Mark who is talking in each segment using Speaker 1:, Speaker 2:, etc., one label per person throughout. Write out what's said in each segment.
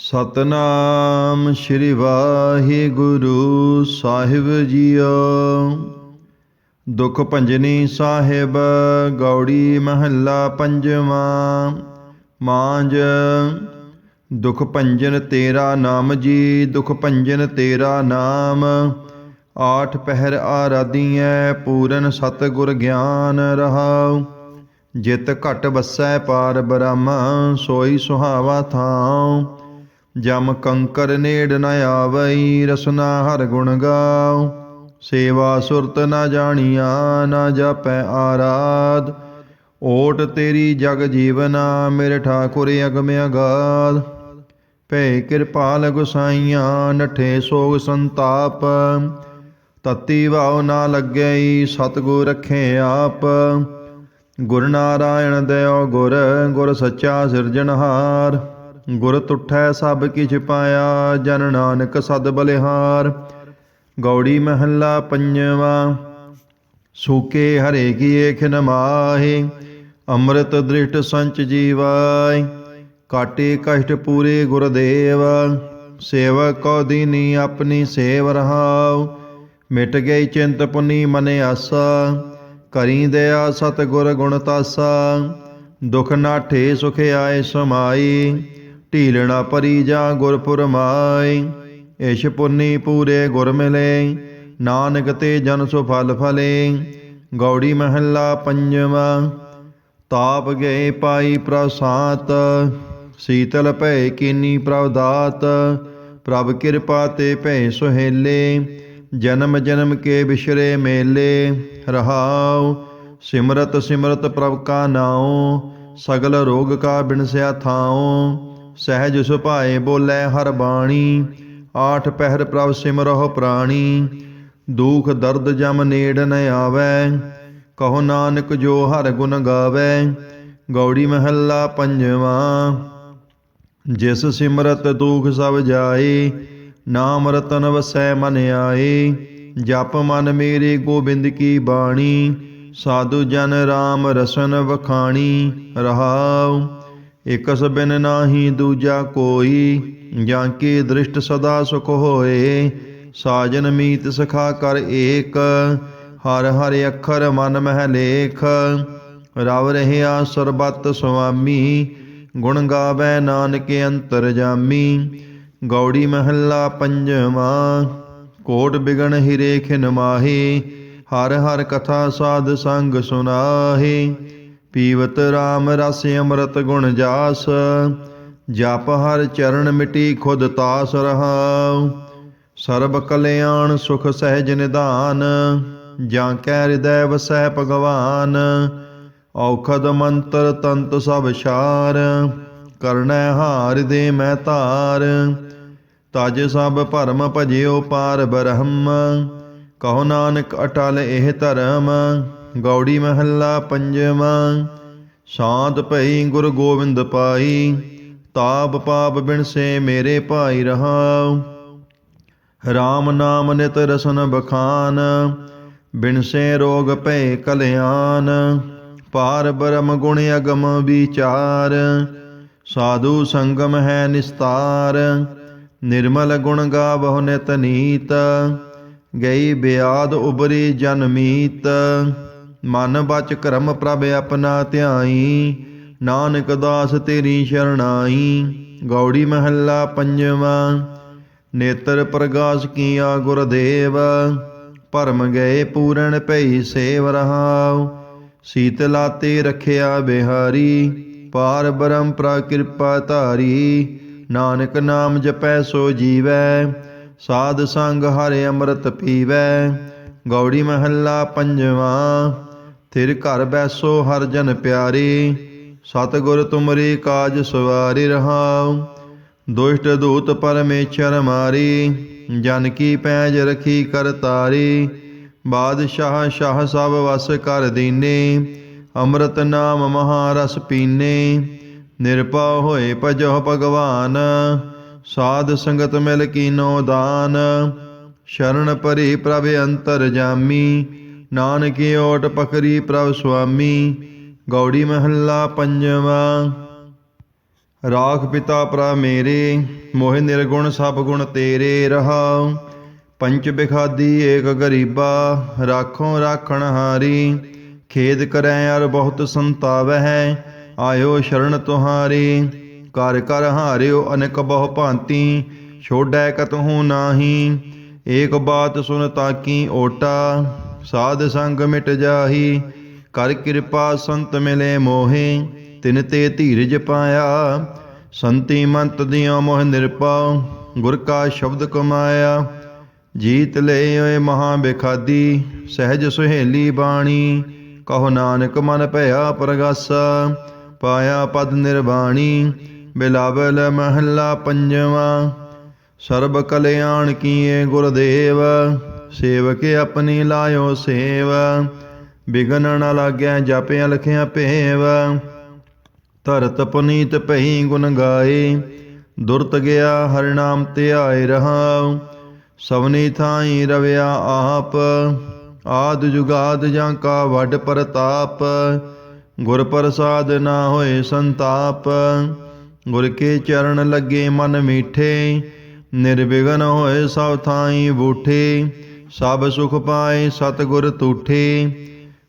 Speaker 1: ਸਤਨਾਮ ਸ੍ਰੀ ਵਾਹਿਗੁਰੂ ਸਾਹਿਬ ਜੀਓ। ਦੁਖ ਭੰਜਨੀ ਸਾਹਿਬ, ਗੌੜੀ ਮਹੱਲਾ ਪੰਜਵਾਂ। ਮਾਂਜ, ਦੁਖ ਭੰਜਨ ਤੇਰਾ ਨਾਮ ਜੀ, ਦੁਖ ਭੰਜਨ ਤੇਰਾ ਨਾਮ। ਆਠ ਪਹਿਰ ਆਰਾਧੀਐ, ਪੂਰਨ ਸਤਿਗੁਰ ਗਿਆਨ ਰਹਾਉ। ਜਿਤ ਘਟ ਵਸੈ ਪਾਰ ਬ੍ਰਹਮ, ਸੋਈ ਸੁਹਾਵਾ ਥਾਉ। ਜਮ ਕੰਕਰ ਨੇੜ ਨ ਆਵਈ, ਰਸਨਾ ਹਰ ਗੁਣ ਗਾਉ। ਸੇਵਾ ਸੁਰਤ ਨ ਜਾਣੀਆਂ, ਨ ਜਾਪੈ ਆਰਾਧ। ਓਟ ਤੇਰੀ ਜਗ ਜੀਵਨਾ, ਮੇਰੇ ਠਾਕੁਰ ਅਗਮ ਅਗਾਧ। ਭੈ ਕਿਰਪਾਲ ਗੁਸਾਈਆਂ ਨਠੇ ਸੋਗ ਸੰਤਾਪ। ਤਤੀ ਵਾਉ ਨਾ ਲੱਗਈ ਸਤਗੁਰ ਰਖੇ ਆਪ। ਗੁਰ ਨਾਰਾਇਣ ਦਇਓ ਗੁਰ ਗੁਰ ਸੱਚਾ ਸਿਰਜਣਹਾਰ। ਗੁਰ ਤੁਠੈ ਸਭ ਕਿਛ ਪਾਇਆ, ਜਨ ਨਾਨਕ ਸਦ ਬਲਿਹਾਰ। ਗੌੜੀ ਮਹੱਲਾ ਪੰਜਵਾ, ਸੂਕੇ ਹਰੇ ਕੀ ਏਖ ਮਾਹੇ, ਅੰਮ੍ਰਿਤ ਦ੍ਰਿਸ਼ਟ ਸੰਚ ਜੀਵਾਇ ਕਾਟੇ ਕਸ਼ਟ ਪੂਰੇ ਗੁਰਦੇਵ, ਸੇਵਕ ਕੋ ਦੀਨੀ ਆਪਣੀ ਸੇਵ ਰਹਾਉ। ਮਿਟ ਗਈ ਚਿੰਤ ਪੁਨੀ ਮਨ ਆਸਾ, ਕਰੀ ਦਇਆ ਸਤ ਗੁਰ ਗੁਣ ਤਾਸਾ। ਦੁਖ ਨਾਠੇ ਸੁਖ ਆਏ ਸਮਾਈ। ਢੀਲਣਾ ਪਰੀ ਜਾ ਗੁਰਪੁਰ ਮਾਈ। ਇਸ਼ ਪੁੰਨੀ ਪੂਰੇ ਗੁਰ ਮਿਲੇ, ਨਾਨਕ ਤੇ ਜਨ ਸੁ ਫਲ ਫਲੇ। ਗੌੜੀ ਮਹੱਲਾ ਪੰਜਵਾ, ਤਾਪ ਗਏ ਪਾਈ ਪ੍ਰਸਾਤ। ਸੀਤਲ ਭੈ ਕੀਨੀ ਪ੍ਰਵਦਾਤ, ਪ੍ਰਭ ਕਿਰਪਾ ਤੇ ਭੈ ਸੁਹੇਲੇ। ਜਨਮ ਜਨਮ ਕੇ ਵਿਸ਼ਰੇ ਮੇਲੇ, ਰਹਾਉ, ਸਿਮਰਤ ਸਿਮਰਤ ਪ੍ਰਭ ਕਾ ਨਾਉ, ਸਗਲ ਰੋਗ ਕਾ ਬਿਨਸਿਆ ਥਾਉ। ਸਹਿਜ ਸੁਭਾਏ ਬੋਲੇ ਹਰ ਬਾਣੀ, ਆਠ ਪਹਿਰ ਪ੍ਰਭ ਸਿਮਰਹੁ ਪ੍ਰਾਣੀ। ਦੁਖ ਦਰਦ ਜਮ ਨੇੜ ਨ ਆਵੈ, ਕਹੋ ਨਾਨਕ ਜੋ ਹਰ ਗੁਣ ਗਾਵੈ, ਗੌੜੀ ਮਹੱਲਾ ਪੰਜਵਾਂ। ਜਿਸ ਸਿਮਰਤ ਦੁਖ ਸਭ ਜਾਏ, ਨਾਮ ਰਤਨ ਵਸੈ ਮਨ ਆਏ। ਜਪ ਮਨ ਮੇਰੇ ਗੋਬਿੰਦ ਕੀ ਬਾਣੀ, ਸਾਧੂ ਜਨ RAM ਰਸਨ ਵਖਾਣੀ, ਰਹਾਉ। ਇਕਸ ਬਿਨ ਨਾਹੀ ਦੂਜਾ ਕੋਈ, ਜਾਂ ਕੀ ਦ੍ਰਿਸ਼ਟ ਸਦਾ ਸੁਖ ਹੋਏ? ਸਾਜਨ ਮੀਤ ਸਖਾ ਕਰ ਏਕ, ਹਰ ਹਰ ਅੱਖਰ ਮਨ ਮਹਿ ਲੇਖ। ਰਵ ਰਹਿਆ ਸਰਬਤ ਸੁਆਮੀ, ਗੁਣ ਗਾਵੇ ਨਾਨਕ ਅੰਤਰ ਜਾਮੀ। ਗੌੜੀ ਮਹੱਲਾ ਪੰਜਵਾਂ, ਕੋਟ ਬਿਗਣ ਹਿਰੇ ਖਿਨ ਮਾਹੀ। ਹਰ ਹਰ ਕਥਾ ਸਾਧ ਸੰਗ ਸੁਨਾਹੀ। ਪੀਵਤ RAM ਰਸ ਅੰਮ੍ਰਿਤ ਗੁਣ ਜਾਸ, ਜਪ ਹਰ ਚਰਨ ਮਿਟੀ ਖੁਦ ਤਾਸ ਰਹਾਉ। ਸਰਬ ਕਲਿਆਣ ਸੁਖ ਸਹਿਜ ਨਿਧਾਨ, ਜਾਂ ਕੈ ਹਿਰਦੈ ਵਸੈ ਭਗਵਾਨ। ਔਖਦ ਮੰਤਰ ਤੰਤ ਸਭ ਛਾਰ, ਕਰਨੈ ਹਾਰ ਦੇ ਮੈਂ ਧਾਰ। ਤਜ ਸਭ ਭਰਮ ਭਜਿਓ ਪਾਰ ਬ੍ਰਹਮ, ਕਹੋ ਨਾਨਕ ਅਟਲ ਇਹ ਧਰਮ। ਗੌੜੀ ਮਹੱਲਾ ਪੰਜਵਾਂ। ਸ਼ਾਂਤ ਭਈ ਗੁਰ ਗੋਬਿੰਦ ਪਾਈ, ਤਾਪ ਪਾਪ ਬਿਨਸੇ ਮੇਰੇ ਭਾਈ ਰਹਾਉ। RAM ਨਾਮ ਨਿਤ ਰਸਨ ਬਖਾਨ ਬਿਨਸੇ ਰੋਗ ਭੈ ਕਲਿਆਣ। ਪਾਰ ਬ੍ਰਹਮ ਗੁਣ ਅਗਮ ਵਿਚਾਰ, ਸਾਧੂ ਸੰਗਮ ਹੈ ਨਿਸਤਾਰ। ਨਿਰਮਲ ਗੁਣ ਗਾਵਹੁ ਨਿਤ ਨੀਤ, ਗਈ ਬਿਆਦ ਉਬਰੀ ਜਨਮੀਤ ਮਨ ਬਚ ਕਰਮ ਪ੍ਰਭ ਆਪਣਾ ਧਿਆਈ। ਨਾਨਕ ਦਾਸ ਤੇਰੀ ਸ਼ਰਣਾਈ। ਗੌੜੀ ਮਹੱਲਾ ਪੰਜਵਾਂ। ਨੇਤਰ ਪ੍ਰਗਾਸ ਕੀਆ ਗੁਰਦੇਵ। ਭਰਮ ਗਏ ਪੂਰਨ ਭਈ ਸੇਵ ਰਹਾਉ। ਸੀਤਲਾ ਤੇ ਰਖਿਆ ਬਿਹਾਰੀ। ਪਾਰ ਬ੍ਰਹਮ ਪ੍ਰਾ ਕਿਰਪਾ ਧਾਰੀ। ਨਾਨਕ ਨਾਮ ਜਪੈ ਸੋ ਜੀਵੈ। ਸਾਧ ਸੰਗ ਹਰਿ ਅੰਮ੍ਰਿਤ ਪੀਵੈ। ਗੌੜੀ ਮਹੱਲਾ ਪੰਜਵਾਂ। ਥਿਰ ਘਰ ਬੈਸੋ ਹਰ ਜਨ ਪਿਆਰੇ, ਸਤਿਗੁਰ ਤੁਮਰੀ ਕਾਜ ਸਵਾਰੀ ਰਹਾਉ। ਦੁਸ਼ਟ ਦੂਤ ਪਰਮੇਸ਼ਰ ਮਾਰੀ, ਜਨ ਕੀ ਪੈਜ ਰਖੀ ਕਰ ਤਾਰੀ। ਬਾਦਸ਼ਾਹ ਸ਼ਾਹ ਸਭ ਵਸ ਕਰ ਦੀਨੇ, ਅੰਮ੍ਰਿਤ ਨਾਮ ਮਹਾਰਸ ਪੀਨੇ। ਨਿਰਪਉ ਹੋਏ ਭਜੋ ਭਗਵਾਨ, ਸਾਧ ਸੰਗਤ ਮਿਲ ਕੀਨੋ ਦਾਨ। ਸ਼ਰਨ ਪਰੀ ਪ੍ਰਭ ਅੰਤਰ ਜਾਮੀ ਨਾਨਕੀ ਓਟ ਪਕਰੀ ਪ੍ਰਭ ਸੁਆਮੀ, ਗੌੜੀ ਮਹੱਲਾ ਪੰਜਵਾ। ਰਾਖ ਪਿਤਾ ਭਰਾ ਮੇਰੇ, ਮੋਹਿ ਨਿਰਗੁਣ ਸਭ ਗੁਣ ਤੇਰੇ ਰਹਾਉ ਪੰਚ ਬਿਖਾਦੀ ਏਕ ਗਰੀਬਾ, ਰਾਖੋਂ ਰਾਖਣ ਹਾਰੀ। ਖੇਦ ਕਰੈ ਅਰ ਬਹੁਤ ਸੰਤਾਵਹਿ, ਆਇਓ ਸ਼ਰਨ ਤੁਹਾਰੀ। ਕਰ ਕਰ ਹਾਰਿਓ ਅਨਕ ਬਹੁ ਭਾਂਤੀ, ਛੋੜੈ ਕਤਹੂ ਨਾਹੀ। ਏਕ ਬਾਤ ਸੁਨ ਤਾਕੀ ਓਟਾ ਸਾਧ ਸੰਗ ਮਿਟ ਜਾਹੀ, ਕਰ ਕਿਰਪਾ ਸੰਤ ਮਿਲੇ ਮੋਹੇ, ਤਿਨ ਤੇ ਧੀਰਜ ਪਾਇਆ। ਸੰਤੀ ਮੰਤ ਦਿਓ ਮੋਹ ਨਿਰਪਾਉ, ਗੁਰ ਕਾ ਸ਼ਬਦ ਕਮਾਇਆ। ਜੀਤ ਲੈ ਓਏ ਮਹਾ ਬਿਖਾਦੀ, ਸਹਿਜ ਸੁਹੇਲੀ ਬਾਣੀ। ਕਹੋ ਨਾਨਕ ਮਨ ਭਇਆ ਪ੍ਰਗਾਸਾ, ਪਾਇਆ ਪਦ ਨਿਰਵਾਣੀ। ਬਿਲਾਵਲ ਮਹੱਲਾ ਪੰਜਵਾ, ਸਰਬ ਕਲਿਆਣ ਕੀਏ ਗੁਰਦੇਵ। ਸੇਵਕ ਆਪਣੀ ਲਾਇਓ ਸੇਵ। ਬਿਗਨ ਨਾ ਲਾਗੈ ਜਪਿ ਲਖਿਆ ਭੇਵ। ਧਰਤ ਪੁਨੀਤ ਭਈ ਗੁਣ ਗਾਏ। ਦੁਰਤ ਗਿਆ ਹਰਿ ਨਾਮ ਧਿਆਏ ਰਹਾਉ ਸਵਨੀ ਥਾਈ ਰਵਿਆ ਆਪ। ਆਦ ਜੁਗਾਦ ਜਾਂ ਕਾ ਵੱਡ ਪ੍ਰਤਾਪ। ਗੁਰ ਪ੍ਰਸਾਦ ਨਾ ਹੋਏ ਸੰਤਾਪ। ਗੁਰ ਕੇ ਚਰਨ ਲੱਗੇ ਮਨ ਮੀਠੇ। ਨਿਰਵਿਘਨ ਹੋਏ ਸਭ ਥਾਈ ਬੂਠੇ। ਸਭ ਸੁਖ ਪਾਏ, ਸਤਿਗੁਰ ਤੂਠੇ,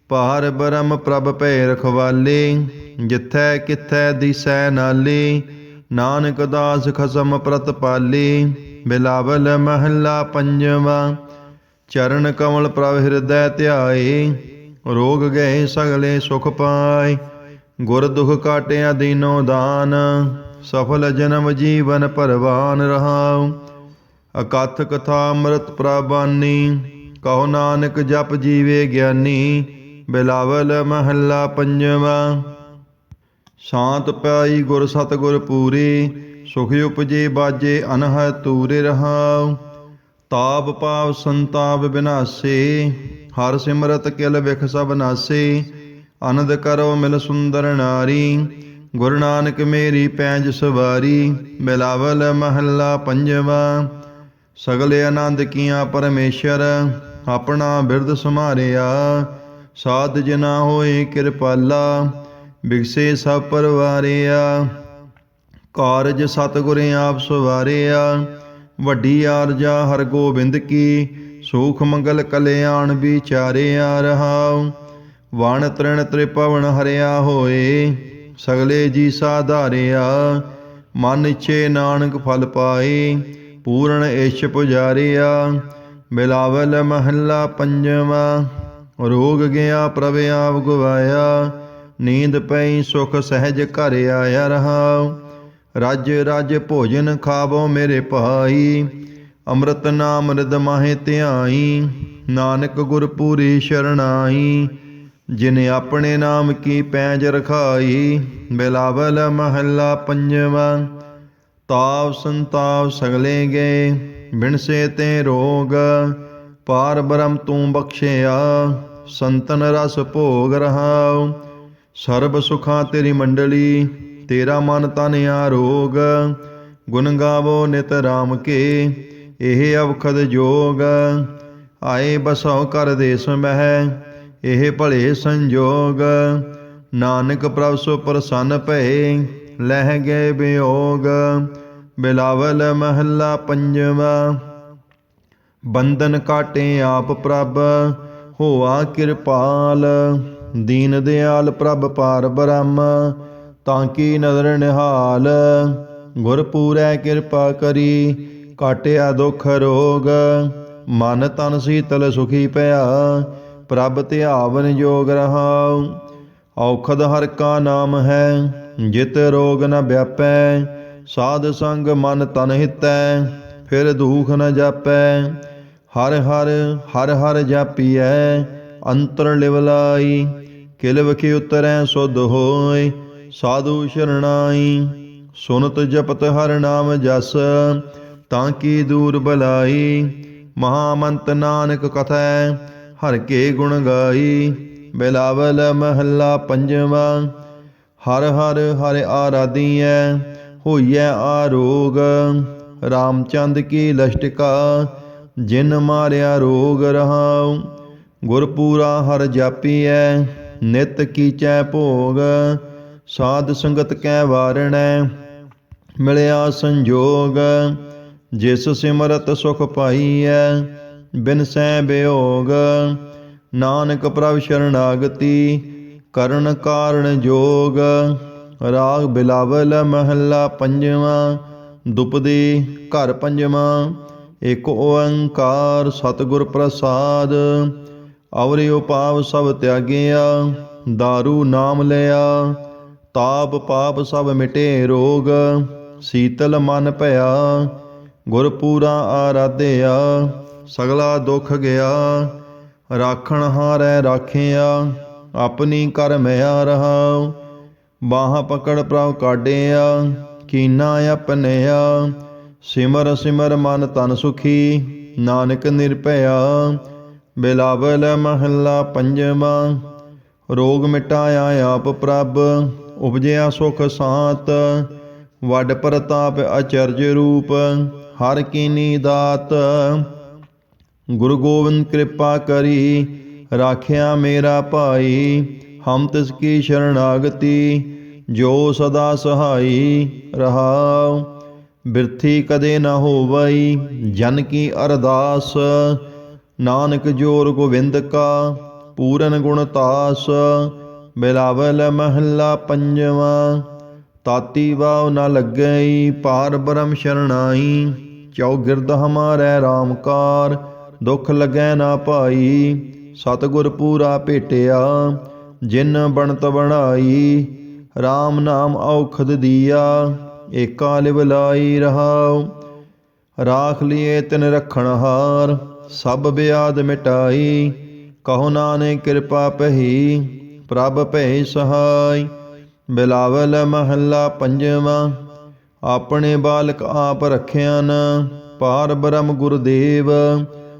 Speaker 1: ਭਾਰ ਬ੍ਰਹਮ ਪ੍ਰਭ ਭੈ ਰਖਵਾਲੇ, ਜਿੱਥੈ ਕਿਥੈ ਦਿਸੈ ਨਾਲੇ, ਨਾਨਕ ਦਾਸ ਖਸਮ ਪ੍ਰਤਪਾਲੇ ਬਿਲਾਵਲ ਮਹੱਲਾ ਪੰਜਵਾ, ਚਰਨ ਕਮਲ ਪ੍ਰਭ ਹਿਰਦੈ ਧਿਆਏ, ਰੋਗ ਗਏ ਸਗਲੇ ਸੁਖ ਪਾਏ, ਗੁਰ ਦੁਖ ਕਾਟਿਆ ਦੀਨੋ ਦਾਨ, ਸਫਲ ਜਨਮ ਜੀਵਨ ਪਰਵਾਨ ਰਹਾਉ ਅਕਥ ਕਥਾ ਅੰਮ੍ਰਿਤ ਪ੍ਰਬਾਨੀ ਕਹੋ ਨਾਨਕ ਜਪ ਜੀਵੇ ਗਿਆਨੀ, ਬਿਲਾਵਲ ਮਹੱਲਾ ਪੰਜਵਾ। ਸ਼ਾਂਤ ਪਾਈ ਗੁਰ ਸਤਗੁਰ ਪੂਰੇ, ਸੁਖ ਉਪਜੇ ਬਾਜੇ ਅਨਹ ਤੂਰੇ ਰਹਾਉ। ਤਾਪ ਪਾਵ ਸੰਤਾਪ ਬਿਨਾਸੇ, ਹਰ ਸਿਮਰਤ ਕਿਲ ਵਿਖ ਸਭ ਨਾਸੇ। ਅਨੰਦ ਕਰੋ ਮਿਲ ਸੁੰਦਰ ਨਾਰੀ, ਗੁਰੂ ਨਾਨਕ ਮੇਰੀ ਪੈਂਜ ਸਵਾਰੀ, ਬਿਲਾਵਲ ਮਹੱਲਾ ਪੰਜਵਾ। ਸਗਲੇ ਆਨੰਦ ਕੀਆਂ ਪਰਮੇਸ਼ਰ, ਆਪਣਾ ਬਿਰਧ ਸਮਾਰਿਆ ਸਾਧ ਜਨਾ ਹੋਏ ਕਿਰਪਾਲਾ, ਬਿਗਸੇ ਸਭ ਪਰਵਾਰਿਆ। ਕਾਰਜ ਸਤਿਗੁਰ ਆਪ ਸਵਾਰਿਆ। ਵੱਡੀ ਆਰਜਾ ਹਰ ਗੋਬਿੰਦ ਕੀ, ਸੁਖ ਮੰਗਲ ਕਲਿਆਣ ਵਿਚਾਰਿਆ ਰਹਾਉ। ਵਣ ਤ੍ਰਿਣ ਤ੍ਰਿਪਵਨ ਹਰਿਆ ਹੋਏ, ਸਗਲੇ ਜੀ ਸਾਧਾਰਿਆ। ਮਨ ਇਛੇ ਨਾਨਕ ਫਲ ਪਾਏ ਪੂਰਨ ਇਛ ਪੁਜਾਰਿਆ ਬਿਲਾਵਲ ਮਹੱਲਾ ਪੰਜਵਾ, ਰੋਗ ਗਿਆ ਪ੍ਰਭ ਆਪ ਗਵਾਇਆ, ਨੀਂਦ ਪਈ ਸੁਖ ਸਹਿਜ ਘਰ ਆਇਆ ਰਹਾ। ਰਾਜ ਰਾਜ ਭੋਜਨ ਖਾਵੋ ਮੇਰੇ ਭਾਈ, ਅੰਮ੍ਰਿਤ ਨਾਮ ਰਿਦ ਮਾਹੇ ਧਿਆਈ, ਨਾਨਕ ਗੁਰ ਪੂਰੀ ਸ਼ਰਣਾਈ, ਜਿਨ ਆਪਣੇ ਨਾਮ ਕੀ ਪੈਂਜ ਰਖਾਈ ਬਿਲਾਵਲ ਮਹੱਲਾ ਪੰਜਵਾ। ਤਾਪ ਸੰਤਾਪ ਸਗਲੇ ਗਏ, ਬਿਨਸੇ ਤੇ ਰੋਗ, ਪਾਰ ਬ੍ਰਹਮ ਤੂੰ ਬਖਸ਼ਿਆ, ਸੰਤਨ ਰਸ ਭੋਗ ਰਹਾਉ। ਸਰਬ ਸੁਖਾਂ ਤੇਰੀ ਮੰਡਲੀ, ਤੇਰਾ ਮਨ ਤਨ ਆਰੋਗ। ਗੁਣ ਗਾਵੋ ਨਿਤ ਰਾਮ ਕੇ, ਇਹ ਅਵਖਦ ਜੋਗ। ਆਏ ਬਸਉ ਕਰ ਦੇਸ ਮਹਿ, ਇਹ ਭਲੇ ਸੰਜੋਗ। ਨਾਨਕ ਪ੍ਰਭ ਸੋ ਪ੍ਰਸੰਨ ਭਏ ਲਹਿ ਗਏ ਬਿਯੋਗ ਬਿਲਾਵਲ ਮਹੱਲਾ ਪੰਜਵਾ। ਬੰਧਨ ਕਾਟੇ ਆਪ ਪ੍ਰਭ, ਹੋਆ ਕਿਰਪਾਲ। ਦੀਨ ਦਿਆਲ ਪ੍ਰਭ ਪਾਰ ਬ੍ਰਹਮ, ਤਾਂ ਕੀ ਨਦਰ ਨਿਹਾਲ। ਗੁਰ ਪੂਰੈ ਕਿਰਪਾ ਕਰੀ, ਕਾਟਿਆ ਦੁਖ ਰੋਗ। ਮਨ ਤਨ ਸੀਤਲ ਸੁਖੀ ਪਿਆ, ਪ੍ਰਭ ਧਿਆਵਨ ਜੋਗ ਰਹਾਉ। ਔਖਦ ਹਰ ਕਾ ਨਾਮ ਹੈ ਜਿਤ ਰੋਗ ਨ ਵਿਆਪੈ, ਸਾਧ ਸੰਗ ਮਨ ਤਨ ਹਿਤੈ, ਫਿਰ ਦੁਖ ਨ ਜਾਪੈ। ਹਰ ਹਰ ਹਰ ਹਰ ਜਾਪੀਐ, ਅੰਤਰ ਲਿਵਲਾਈ ਕਿਲ ਵਖੇ ਉਤਰੈ ਸੁਧ ਹੋਇ, ਸਾਧੂ ਸ਼ਰਣਾਈ। ਸੁਨਤ ਜਪਤ ਹਰ ਨਾਮ ਜਸ, ਤਾਂ ਕੀ ਦੂਰ ਬਲਾਈ। ਮਹਾਮੰਤ ਨਾਨਕ ਕਥੈ, ਹਰ ਕੇ ਗੁਣ ਗਾਈ। ਬਿਲਾਵਲ ਮਹੱਲਾ ਪੰਜਵਾਂ ਹਰ ਹਰ ਹਰ ਆਰਾਧੀਐ ਹੋਈਐ ਆਰੋਗ ਰਾਮਚੰਦ ਕੀ ਲਸ਼ਟਕਾ, ਜਿਨ ਮਾਰਿਆ ਰੋਗ ਰਹਾਉ। ਗੁਰਪੂਰਾ ਹਰ ਜਾਪੀਐ ਨਿਤ ਕੀਚੈ ਭੋਗ। ਸਾਧ ਸੰਗਤ ਕੈ ਵਾਰਣੈ ਮਿਲਿਆ ਸੰਜੋਗ। ਜਿਸ ਸਿਮਰਤ ਸੁਖ ਪਾਈਐ ਬਿਨ ਸੈ ਬਿਯੋਗ ਨਾਨਕ ਪ੍ਰਭ ਸ਼ਰਨਾਗਤੀ ਕਰਨ ਕਾਰਣ ਜੋਗ, ਰਾਗ ਬਿਲਾਵਲ ਮਹੱਲਾ ਪੰਜਵਾਂ ਦੁਪਦੇ ਘਰ ਪੰਜਵਾਂ, ਇਕ ਓੰਕਾਰ ਸਤਿਗੁਰ ਪ੍ਰਸਾਦ, ਅਵਰਿ ਉਪਾਵ ਸਭ ਤਿਆਗਿਆ दारू ਨਾਮ ਲਿਆ, ਤਾਪ ਪਾਪ ਸਭ ਮਿਟੇ ਰੋਗ, ਸੀਤਲ ਮਨ ਭਇਆ, ਗੁਰ ਪੂਰਾ ਆਰਾਧਿਆ, ਸਗਲਾ ਦੁਖ ਗਿਆ, ਰਾਖਣ ਹਾਰੈ ਰਾਖਿਆ। ਆਪਣੀ ਕਰ ਮਿਆ ਰਹਾ ਬਾਹ ਪਕੜ ਪ੍ਰਭ ਕਾਢਿਆ, ਕੀਨਾ ਆਪਣਿਆ ਸਿਮਰ ਸਿਮਰ ਮਨ ਤਨ ਸੁਖੀ, ਨਾਨਕ ਨਿਰਭਇਆ। ਬਿਲਾਵਲ ਮਹੱਲਾ ਪੰਜਵਾਂ, ਰੋਗ ਮਿਟਾਇਆ ਆਪ ਪ੍ਰਭ, ਉਪਜਿਆ ਸੁਖ ਸਾਤ। ਵੱਡ ਪ੍ਰਤਾਪ ਅਚਰਜ ਰੂਪ, ਹਰ ਕੀਨੀ ਦਾਤ। ਗੁਰੂ ਗੋਬਿੰਦ ਕਿਰਪਾ ਕਰੀ ਰਾਖਿਆ ਮੇਰਾ ਭਾਈ, ਹਮ ਤਿਸ ਕੀ ਸ਼ਰਣਾਗਤੀ, ਜੋ ਸਦਾ ਸਹਾਈ ਰਹਾਉ। ਬਿਰਥੀ ਕਦੇ ਨਾ ਹੋਵਈ, ਜਨ ਕੀ ਅਰਦਾਸ। ਨਾਨਕ ਜੋਰ ਗੋਵਿੰਦ ਕਾ, ਪੂਰਨ ਗੁਣ ਤਾਸ। ਬਿਲਾਵਲ ਮਹੱਲਾ ਪੰਜਵਾਂ, ਤਾਤੀ ਵਾਉ ਨ ਲੱਗਈ, ਪਾਰ ਬ੍ਰਹਮ ਸ਼ਰਣਾਈ। ਚੌਗਿਰਦ ਹਮਾਰੈ ਰਾਮਕਾਰ, ਦੁਖ ਲਗੈ ਨਾ ਭਾਈ। ਸਤਿਗੁਰ ਪੂਰਾ ਭੇਟਿਆ, ਜਿਨ ਬਣਤ ਬਣਾਈ RAM ਨਾਮ ਔਖਦ ਦੀਆ, ਏਕਾ ਲਿਵ ਲਾਈ ਰਹਾਉ, ਰਾਖ ਲਿਏ ਤਿਨ ਰਖਣ ਹਾਰ, ਸਭ ਬਿਆਦ ਮਿਟਾਈ, ਕਹੋ ਨਾਨਕ ਕਿਰਪਾ ਪਹੀ ਪ੍ਰਭ ਭੈ ਸਹਾਈ, ਬਿਲਾਵਲ ਮਹੱਲਾ ਪੰਜਵਾਂ, ਆਪਣੇ ਬਾਲਕ ਆਪ ਰਖਿਆਨ ਪਾਰ ਬ੍ਰਹਮ ਗੁਰਦੇਵ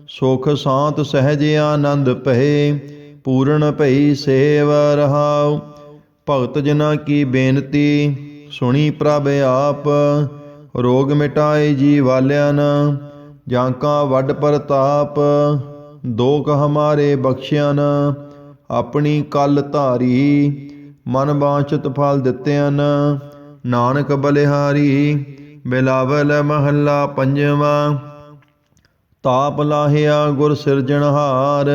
Speaker 1: ਸੁਖ ਸ਼ਾਂਤ ਸਹਿਜ ਆਨੰਦ ਪਏ ਪੂਰਨ ਭਈ ਸੇਵ ਰਹਾਉ। ਭਗਤ ਜਨਾ ਕੀ ਬੇਨਤੀ, ਸੁਣੀ ਪ੍ਰਭ ਆਪ। ਰੋਗ ਮਿਟਾਏ ਜੀ ਵਾਲਿਆਂ ਨ, ਜਾਂ ਕਾ ਵੱਡ ਪ੍ਰਤਾਪ। ਦੋਖ ਹਮਾਰੇ ਬਖਸ਼ਿਆ ਨ, ਆਪਣੀ ਕਲ ਧਾਰੀ। ਮਨ ਬਾਂਛਤ ਫਲ ਦਿੱਤਿਆਂ ਨਾਨਕ ਬਲਿਹਾਰੀ। ਬਿਲਾਵਲ ਮਹੱਲਾ ਪੰਜਵਾਂ। ਤਾਪ ਲਾਹਿਆ ਗੁਰ ਸਿਰਜਣਹਾਰ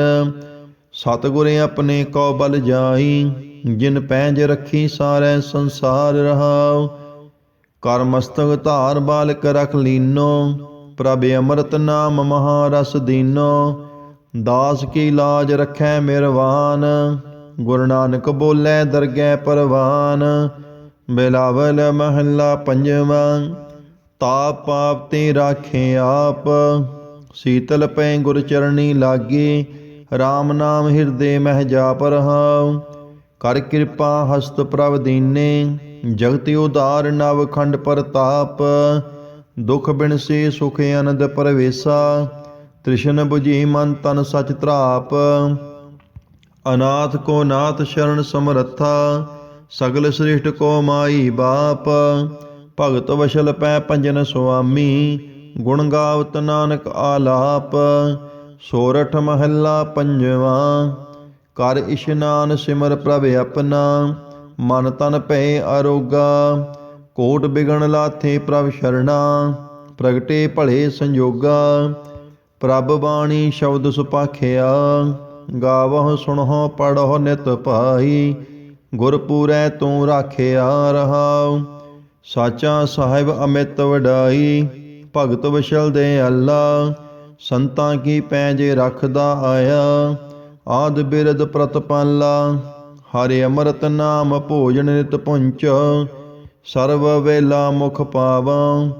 Speaker 1: ਸਤਿਗੁਰ ਆਪਣੇ ਕੋ ਬਲ ਜਾਈ, ਜਿਨ ਪੈਂਜ ਰੱਖੀ ਸਾਰੇ ਸੰਸਾਰ ਰਹਾਉ। ਕਰਮਸਤਕ ਧਾਰ ਬਾਲਕ ਰਖ ਲੀਨੋ, ਪ੍ਰਭ ਅੰਮ੍ਰਿਤ ਨਾਮ ਮਹਾਰਸ ਦੀਨੋ। ਦਾਸ ਕੀ ਲਾਜ ਰਖੈ ਮਿਰਵਾਨ, ਗੁਰੂ ਨਾਨਕ ਬੋਲੇ ਦਰਗਹਿ ਪਰਵਾਨ। ਬਿਲਾਵਲ ਮਹੱਲਾ ਪੰਜਵਾਂ, ਤਾਪ ਪਾਪ ਤੇ ਰਾਖੇ ਆਪ। ਸੀਤਲ ਪੈ ਗੁਰ ਚਰਣੀ ਲਾਗੇ RAM ਨਾਮ ਹਿਰਦੇ ਮਹਿ ਜਾਪ ਰਹਾਉ ਕਰ ਕਿਰਪਾ ਹਸਤ ਪ੍ਰਭ ਦੀਨੇ, ਜਗਤ ਉਦਾਰ ਨਵ ਖੰਡ ਪ੍ਰਤਾਪ। ਦੁਖ ਬਿਨ ਸੇ ਸੁਖ ਅਨੰਦ ਪਰਵੇਸਾ, ਤ੍ਰਿਸ਼ਨ 부ਜੀ ਮਨ ਤਨ ਸਚ ਤਰਾਪ ਅਨਾਥ ਕੋ ਨਾਥ ਸ਼ਰਨ ਸਮਰੱਥਾ, ਸਗਲ ਸ੍ਰਿਸ਼ਟ ਕੋ ਮਾਈ ਬਾਪ। ਭਗਤ ਵਸ਼ਲ ਪੈ ਪੰਜਨ ਸੁਆਮੀ ਗੁਣ ਗਾਵਤ ਨਾਨਕ ਆਲਾਪ, ਸੋਰਠ ਮਹੱਲਾ ਪੰਜਵਾਂ। ਕਰ ਇਸ਼ਨਾਨ ਸਿਮਰ ਪ੍ਰਭ ਆਪਣਾ, ਮਨ ਤਨ ਭੈ ਅਰੋਗਾ ਕੋਟ ਬਿਗਣ ਲਾਥੇ ਪ੍ਰਭ ਸ਼ਰਣਾ, ਪ੍ਰਗਟੇ ਭਲੇ ਸੰਜੋਗਾ। ਪ੍ਰਭ ਬਾਣੀ ਸ਼ਬਦ ਸੁਪਾਖਿਆ, ਗਾਵਹੁ ਸੁਣਹੁ ਪੜਹੁ ਨਿਤ ਭਾਈ ਗੁਰਪੂਰੈ ਤੂੰ ਰਾਖਿਆ ਰਹਾਉ, ਸਾਚਾ ਸਾਹਿਬ ਅਮਿਤ ਵਡਾਈ ਭਗਤ ਵਿਸ਼ਲ ਦੇ ਅੱਲਾ, ਸੰਤਾਂ ਕੀ ਪੈਜ ਰੱਖਦਾ ਆਇਆ? ਆਦ ਬਿਰਦ ਪ੍ਰਤਪਾਲਾ ਹਰਿ ਅੰਮ੍ਰਿਤ ਨਾਮ ਭੋਜਨ ਨਿਤ ਪੁੰਚ, ਸਰਵ ਵੇਲਾ ਮੁਖ ਪਾਵਾਂ,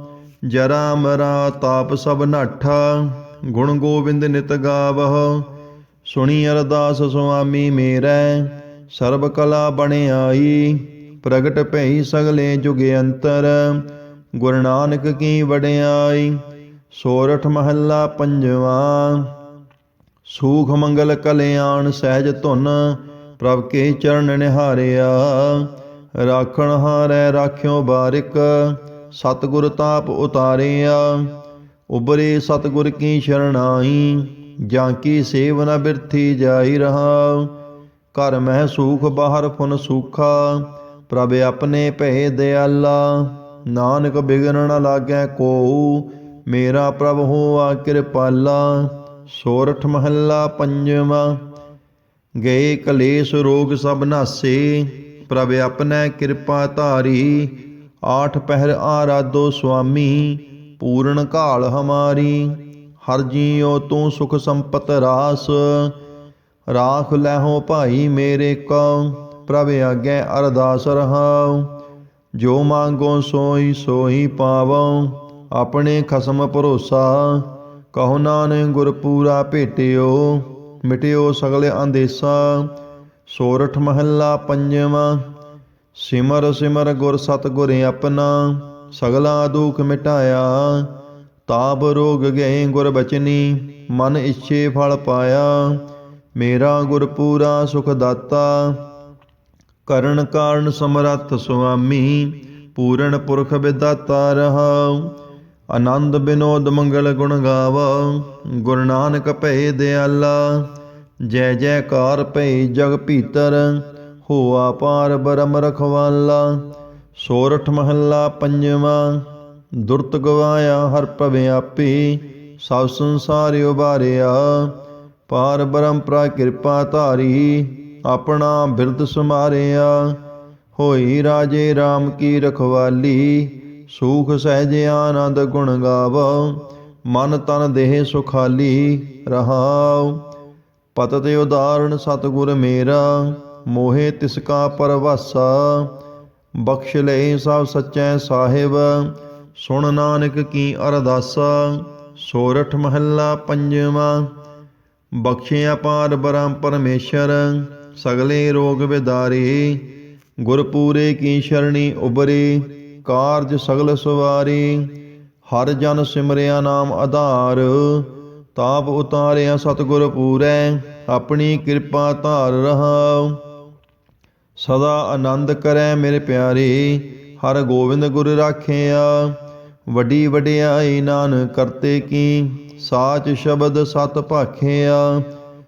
Speaker 1: ਜਰਾ ਮਰਾ ਤਾਪ ਸਭ ਨਾਠਾ, ਗੁਣ ਗੋਬਿੰਦ ਨਿਤ ਗਾਵਹੁ, ਸੁਣੀ ਅਰਦਾਸ ਸੁਆਮੀ ਮੇਰੈ, ਸਰਬ ਕਲਾ ਬਣਾਈ ਪ੍ਰਗਟ ਭਈ ਸਗਲੇ ਜੁਗ ਅੰਤਰ ਗੁਰੂ ਨਾਨਕ ਕੀ ਵਡਿਆਈ, ਸੋਰਠ ਮਹੱਲਾ ਪੰਜਵਾਂ। ਸੂਖ ਮੰਗਲ ਕਲਿਆਣ ਸਹਿਜ ਧੁਨ, ਪ੍ਰਭ ਕੇ ਚਰਨ ਨਿਹਾਰਿਆ। ਰਾਖਣ ਹਾਰੈ ਰਾਖਿਓ ਬਾਰਿਕ, ਸਤਿਗੁਰ ਤਾਪ ਉਤਾਰਿਆ। ਉਬਰੇ ਸਤਿਗੁਰ ਕੀ ਸ਼ਰਣਾਈ, ਜਾਂ ਕੀ ਸੇਵ ਨ ਬਿਰਥੀ ਜਾਈ ਰਹਾ। ਘਰ ਮਹਿ ਸੂਖ ਬਾਹਰ ਫੁਨ ਸੂਖਾ, ਪ੍ਰਭ ਆਪਣੇ ਭੈ ਦਿਆਲਾ। ਨਾਨਕ ਬਿਗਨ ਨ ਲਾਗੈ ਕੋ ਮੇਰਾ ਪ੍ਰਭ ਹੋਆ ਕਿਰਪਾਲਾ, ਸੋਰਠ ਮਹੱਲਾ ਪੰਜਵਾਂ। ਗਏ ਕਲੇਸ਼ ਰੋਗ ਸਭ ਨਾਸੇ, ਪ੍ਰਭ ਆਪਣੈ ਕਿਰਪਾ ਧਾਰੀ, ਆਠ ਪਹਿਰ ਆਰਾਧੋ ਸੁਆਮੀ, ਪੂਰਨ ਕਾਲ ਹਮਾਰੀ। ਹਰ ਜੀਉ ਤੂੰ ਸੁਖ ਸੰਪਤ ਰਾਸ, ਰਾਖ ਲੈਹੋ ਭਾਈ ਮੇਰੇ ਕੋ, ਪ੍ਰਭ ਆਗੇ ਅਰਦਾਸ ਰਹਾਉ। ਜੋ ਮੰਗੋ ਸੋਈ ਸੋਈ ਪਾਵੋ, ਆਪਣੇ ਖਸਮ ਭਰੋਸਾ। ਕਹੋ ਨਾਨਕ ਗੁਰ ਪੂਰਾ ਭੇਟਿਓ, ਮਿਟਿਓ ਸਗਲੇ ਅੰਦੇਸਾ। ਸੋਰਠ ਮਹੱਲਾ ਪੰਜਵਾਂ, ਸਿਮਰ ਸਿਮਰ ਗੁਰ ਸਤਿਗੁਰ ਆਪਣਾ, ਸਗਲਾ ਦੁਖ ਮਿਟਾਇਆ। ਤਾਪ ਰੋਗ ਗਏ ਗੁਰ ਬਚਨੀ, ਮਨ ਇੱਛੇ ਫਲ ਪਾਇਆ। ਮੇਰਾ ਗੁਰ ਪੂਰਾ ਸੁਖ ਦਾਤਾ ਕਰਨ ਕਾਰਨ ਸਮਰੱਥ ਸੁਆਮੀ, ਪੂਰਨ ਪੁਰਖ ਵਿਦਾਤਾ ਰਹਾਉ। ਆਨੰਦ ਬਿਨੋਦ ਮੰਗਲ ਗੁਣ ਗਾਵਾ, ਗੁਰੂ ਨਾਨਕ ਭਏ ਦਿਆਲਾ। ਜੈ ਜੈਕਾਰ ਭਈ ਜਗ ਭੀਤਰ, ਹੋਆ ਪਾਰ ਬਰਮ ਰਖਵਾਲਾ। ਸੋਰਠ ਮਹੱਲਾ ਪੰਜਵਾਂ, ਦੁਰਤ ਗਵਾਇਆ ਹਰ ਭਵਿਆਪੀ ਸਭ ਸੰਸਾਰ ਉਬਾਰਿਆ ਪਾਰ ਬਰਮ ਪ੍ਰਾ ਕਿਰਪਾ ਧਾਰੀ ਆਪਣਾ ਬਿਰਦ ਸਮਾਰਿਆ। ਹੋਈ ਰਾਜੇ RAM ਕੀ ਰਖਵਾਲੀ, ਸੂਖ ਸਹਿਜ ਆਨੰਦ ਗੁਣ ਗਾਵ, ਮਨ ਤਨ ਦੇਹ ਸੁਖਾਲੀ ਰਹਾਉ। ਪਤਤ ਉਦਾਹਰਣ ਸਤਿਗੁਰ ਮੇਰਾ, ਮੋਹਿ ਤਿਸ ਕਾ ਪਰਵਾਸਾ। ਬਖਸ਼ ਲੈ ਸਭ ਸੱਚੈ ਸਾਹਿਬ, ਸੁਣ ਨਾਨਕ ਕੀ ਅਰਦਾਸਾ। ਸੋਰਠ ਮਹੱਲਾ ਪੰਜਵਾਂ, ਬਖਸ਼ਿਆ ਪਾਰ ਬਰਮ ਪਰਮੇਸ਼ਰ ਸਗਲੇ ਰੋਗ ਵਿਦਾਰੇ ਗੁਰ ਪੂਰੇ ਕੀ ਸ਼ਰਣੀ ਉਬਰੇ ਕਾਰਜ ਸਗਲ ਸਵਾਰੀ, ਹਰ ਜਨ ਸਿਮਰਿਆ ਨਾਮ ਆਧਾਰ, ਤਾਪ ਉਤਾਰਿਆ ਸਤਿਗੁਰ ਪੂਰੈ, ਆਪਣੀ ਕਿਰਪਾ ਧਾਰ ਰਹਾਉ ਸਦਾ ਆਨੰਦ ਕਰੈ ਮੇਰੇ ਪਿਆਰੇ, ਹਰ ਗੋਬਿੰਦ ਗੁਰ ਰਾਖਿਆ। ਵੱਡੀ ਵਡਿਆਈ ਨਾਨਕ ਕਰਤੇ ਕੀ, ਸਾਚ ਸ਼ਬਦ ਸਤ ਭਾਖਿਆ।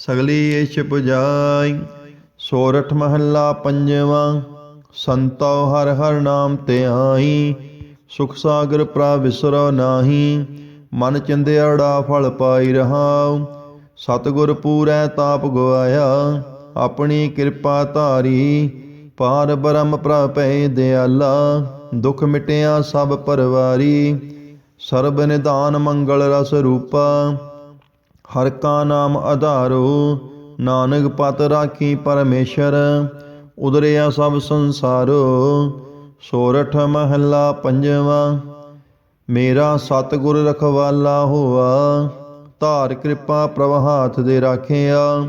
Speaker 1: ਸਗਲੀ ਇਛ ਪੁਜਾਈ, ਸੋਰਠ ਮਹੱਲਾ ਪੰਜਵਾਂ, ਸੰਤੋ ਹਰ ਹਰ ਨਾਮ ਤੇ ਸੁਖ ਸਾਗਰ ਪ੍ਰਾ ਵਿਸਰੋ ਨਾਹੀ, ਮਨ ਚਿੰਦਿਆੜਾ ਫਲ ਪਾਈ ਰਹਾਉ, ਸਤਿਗੁਰ ਪੂਰੈ ਤਾਪ ਗਵਾਇਆ, ਆਪਣੀ ਕਿਰਪਾ ਧਾਰੀ, ਪਾਰ ਬ੍ਰਹਮ ਪ੍ਰਭੈ ਦਿਆਲਾ, ਦੁਖ ਮਿਟਿਆ ਸਭ ਪਰਵਾਰੀ, ਸਰਬ ਨਿਧਾਨ ਮੰਗਲ ਰਸ ਰੂਪਾ ਹਰ ਕਾ ਨਾਮ ਆਧਾਰੋ, ਨਾਨਕ ਪਤ ਰਾਖੀ ਪਰਮੇਸ਼ਰ, ਉਦਰਿਆ ਸਭ ਸੰਸਾਰੋ, ਸੋਰਠ ਮਹੱਲਾ ਪੰਜਵਾਂ। ਮੇਰਾ ਸਤਿਗੁਰ ਰਖਵਾਲਾ ਹੋਆ, ਧਾਰ ਕਿਰਪਾ ਪ੍ਰਭ ਹਾਥ ਦੇ ਰਾਖਿਆ,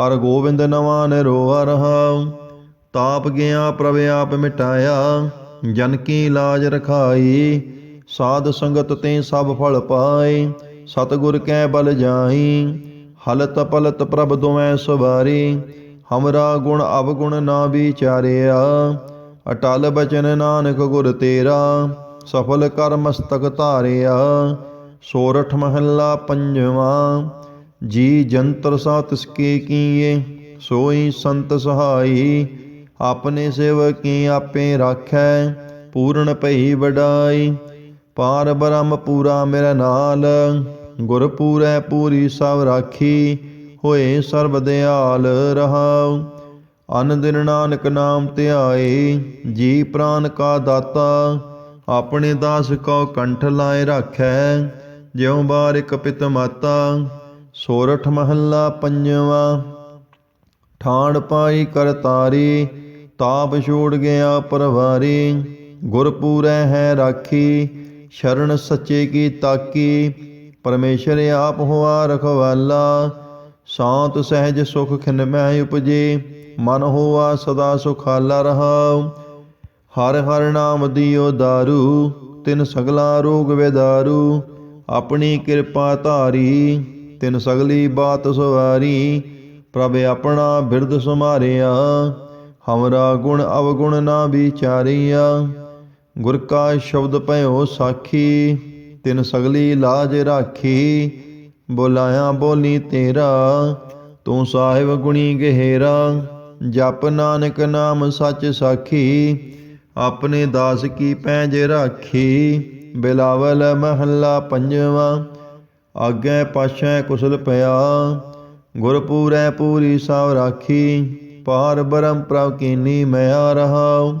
Speaker 1: ਹਰ ਗੋਬਿੰਦ ਨਵਾਂ ਨਿਰੋਆ ਰਹਾ। ਤਾਪ ਗਿਆ ਪ੍ਰਭ ਆਪ ਮਿਟਾਇਆ, ਜਨ ਕੀ ਲਾਜ ਰਖਾਈ, ਸਾਧ ਸੰਗਤ ਤੇ ਸਭ ਫਲ ਪਾਏ। ਸਤਿਗੁਰ ਕੈ ਬਲ ਜਾਈ ਹਲਤ ਪਲਤ ਪ੍ਰਭ ਦੋਵੇਂ ਸਵਾਰੀ, ਹਮਰਾ ਗੁਣ ਅਵਗੁਣ ਨਾ ਵਿਚਾਰਿਆ। ਅਟਲ ਬਚਨ ਨਾਨਕ ਗੁਰ ਤੇਰਾ, ਸਫਲ ਕਰ ਮਸਤਕ ਧਾਰਿਆ। ਸੋਰਠ ਮਹੱਲਾ ਪੰਜਵਾਂ, ਜੀ ਜੰਤਰ ਸਾ ਤਿਸਕੇ ਕੀਏ, ਸੋਈ ਸੰਤ ਸਹਾਈ, ਆਪਣੇ ਸੇਵਕੀ ਆਪੇ ਰਾਖੈ, ਪੂਰਨ ਭਈ ਵਡਾਈ। ਪਾਰ ਬ੍ਰਹਮ ਪੂਰਾ ਮੇਰਾ ਨਾਲ। ਗੁਰ ਪੂਰੈ ਪੂਰੀ ਸਭ ਰਾਖੀ, ਹੋਏ ਸਰਬ ਦਿਆਲ ਰਹਾਉ। ਅਨ ਦਿਨ ਨਾਨਕ ਨਾਮ ਧਿਆਏ, ਜੀ ਪ੍ਰਾਨ ਕਾ ਦਾਤਾ। ਆਪਣੇ ਦਾਸ ਕੋ ਕੰਠ ਲਾਏ ਰਾਖੈ, ਜਿਉ ਬਾਰਿਕ ਪਿਤ ਮਾਤਾ। ਸੋਰਠ ਮਹੱਲਾ ਪੰਜਵਾਂ, ਠਾਣ ਪਾਈ ਕਰਤਾਰੀ ਤਾਪ ਛੋੜ ਗਿਆ ਪਰਵਾਰੀ। ਗੁਰਪੂਰੈ ਹੈ ਰਾਖੀ ਸ਼ਰਨ ਸੱਚੇ ਕੀ ਤਾਕੀ, ਪਰਮੇਸ਼ਰ ਆਪ ਹੋਆ ਰਖਵਾਲਾ। ਸ਼ਾਂਤ ਸਹਿਜ ਸੁਖ ਖਿਨ ਮੈਂ ਉਪਜੇ, ਮਨ ਹੋਆ ਸਦਾ ਸੁਖਾਲਾ ਰਹਾਉ ਹਰ ਹਰ ਨਾਮ ਦਿਓ ਦਾਰੂ, ਤਿਨ ਸਗਲਾ ਰੋਗ ਵਿਦਾਰੂ। ਆਪਣੀ ਕਿਰਪਾ ਧਾਰੀ, ਤਿਨ ਸਗਲੀ ਬਾਤ ਸਵਾਰੀ। ਪ੍ਰਭ ਆਪਣਾ ਬਿਰਦ ਸੁਮਾਰਿਆ ਹਮਰਾ ਗੁਣ ਅਵਗੁਣ ਨਾ ਵਿਚਾਰਿਆ। ਗੁਰ ਕਾ ਸ਼ਬਦ ਭਇਓ ਸਾਖੀ, ਤਿਨ ਸਗਲੀ ਲਾਜ ਰਾਖੀ। ਬੋਲਾਇਆ ਬੋਲੀ ਤੇਰਾ, ਤੂੰ ਸਾਹਿਬ ਗੁਣੀ ਗਹਿਰਾ। ਜਪ ਨਾਨਕ ਨਾਮ ਸੱਚ ਸਾਖੀ, ਆਪਣੇ ਦਾਸ ਕੀ ਪੈਂਜ ਰਾਖੀ। ਬਿਲਾਵਲ ਮਹੱਲਾ ਪੰਜਵਾ, ਆਗੇ ਪਾਛੈ ਕੁਸਲ ਪਿਆ। ਗੁਰਪੂਰੈ ਪੂਰੀ ਸਾਵ ਰਾਖੀ, ਪਾਰ ਬਰਮ ਪ੍ਰਭ ਕੀਨੀ ਮਿਆ ਰਹਾ